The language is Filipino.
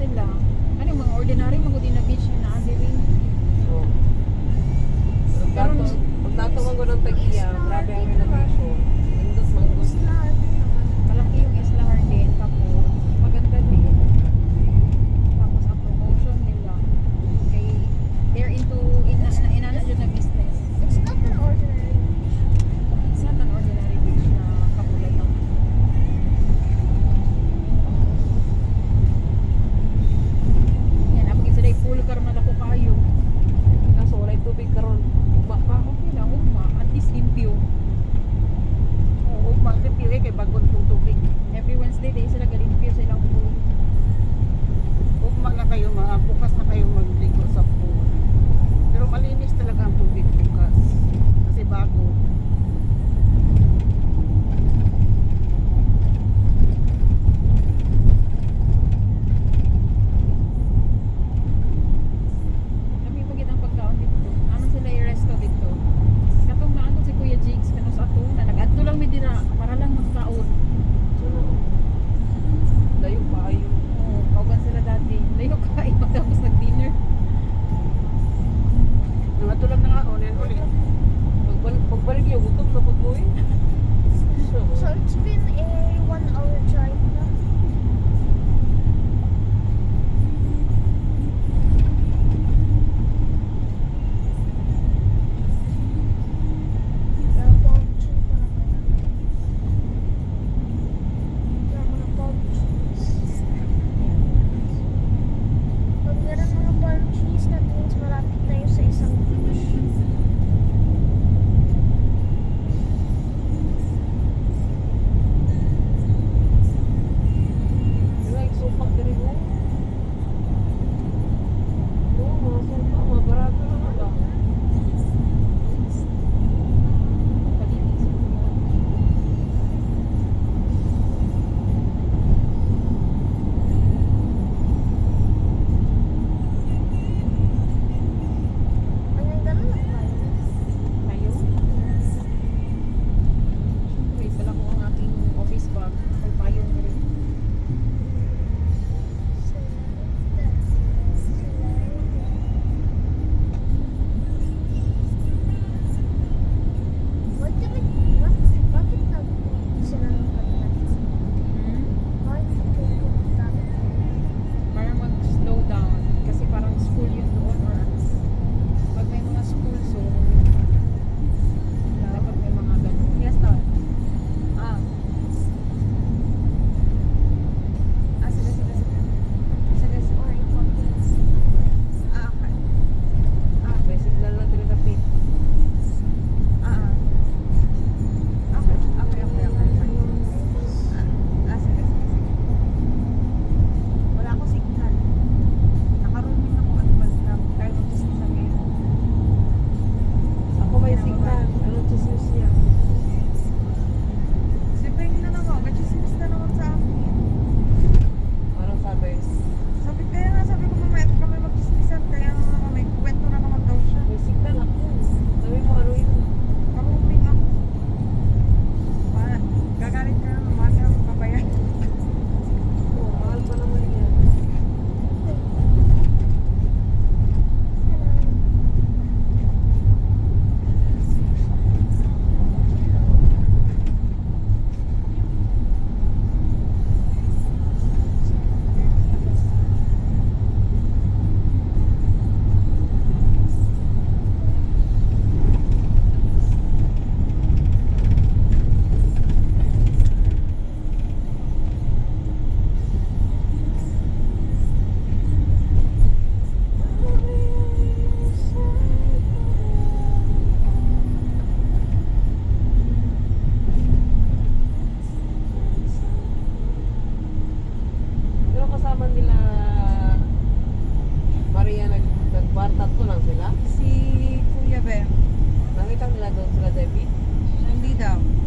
sila. Ano mga ordinary mga din na beach na adiwin. Ah, Oo. Pero pag natawag ko ng tagiya, grabe ang renovation. Indus manggus. It's not. kasama nila Maria nag nagbar tatlo lang sila? Si Kuya Ben. Nakita nila doon sila Debbie? Hindi daw.